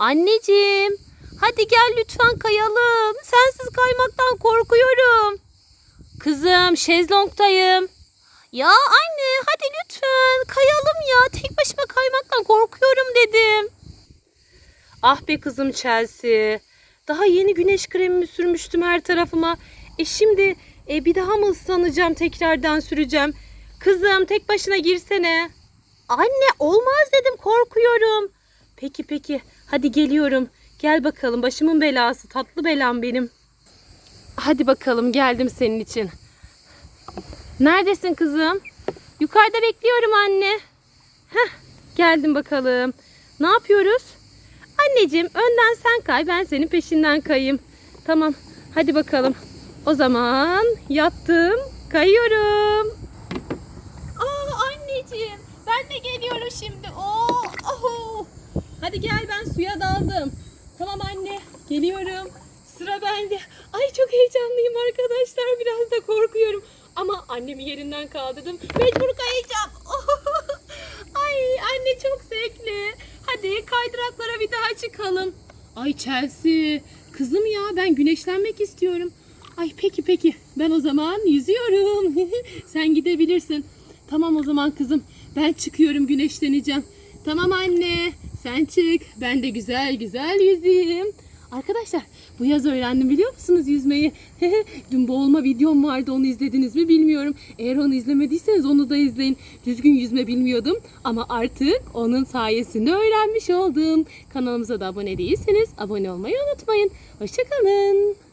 Anneciğim, hadi gel lütfen kayalım. Sensiz kaymaktan korkuyorum. Kızım, şezlongtayım. Ya anne, hadi lütfen kayalım ya. Tek başıma kaymaktan korkuyorum dedim. Ah be kızım Chelsea. Daha yeni güneş kremimi sürmüştüm her tarafıma. E şimdi e, bir daha mı ıslanacağım tekrardan süreceğim. Kızım tek başına girsene. Anne olmaz dedim korkuyorum. Peki peki hadi geliyorum. Gel bakalım başımın belası tatlı belam benim. Hadi bakalım geldim senin için. Neredesin kızım? Yukarıda bekliyorum anne. Heh geldim bakalım. Ne yapıyoruz? Anneciğim önden sen kay ben senin peşinden kayayım. Tamam hadi bakalım. O zaman yattım kayıyorum. Aa anneciğim ben de geliyorum şimdi. Oo. Hadi gel ben suya daldım. Tamam anne geliyorum. Sıra bende. Ay çok heyecanlıyım arkadaşlar. Biraz da korkuyorum. Ama annemi yerinden kaldırdım. Mecbur kayacağım. Ay anne çok zevkli. Hadi kaydıraklara bir daha çıkalım. Ay Chelsea. Kızım ya ben güneşlenmek istiyorum. Ay peki peki. Ben o zaman yüzüyorum. Sen gidebilirsin. Tamam o zaman kızım. Ben çıkıyorum güneşleneceğim. Tamam anne. Sen çık. Ben de güzel güzel yüzeyim. Arkadaşlar bu yaz öğrendim biliyor musunuz yüzmeyi? Dün boğulma videom vardı onu izlediniz mi bilmiyorum. Eğer onu izlemediyseniz onu da izleyin. Düzgün yüzme bilmiyordum ama artık onun sayesinde öğrenmiş oldum. Kanalımıza da abone değilseniz abone olmayı unutmayın. Hoşçakalın.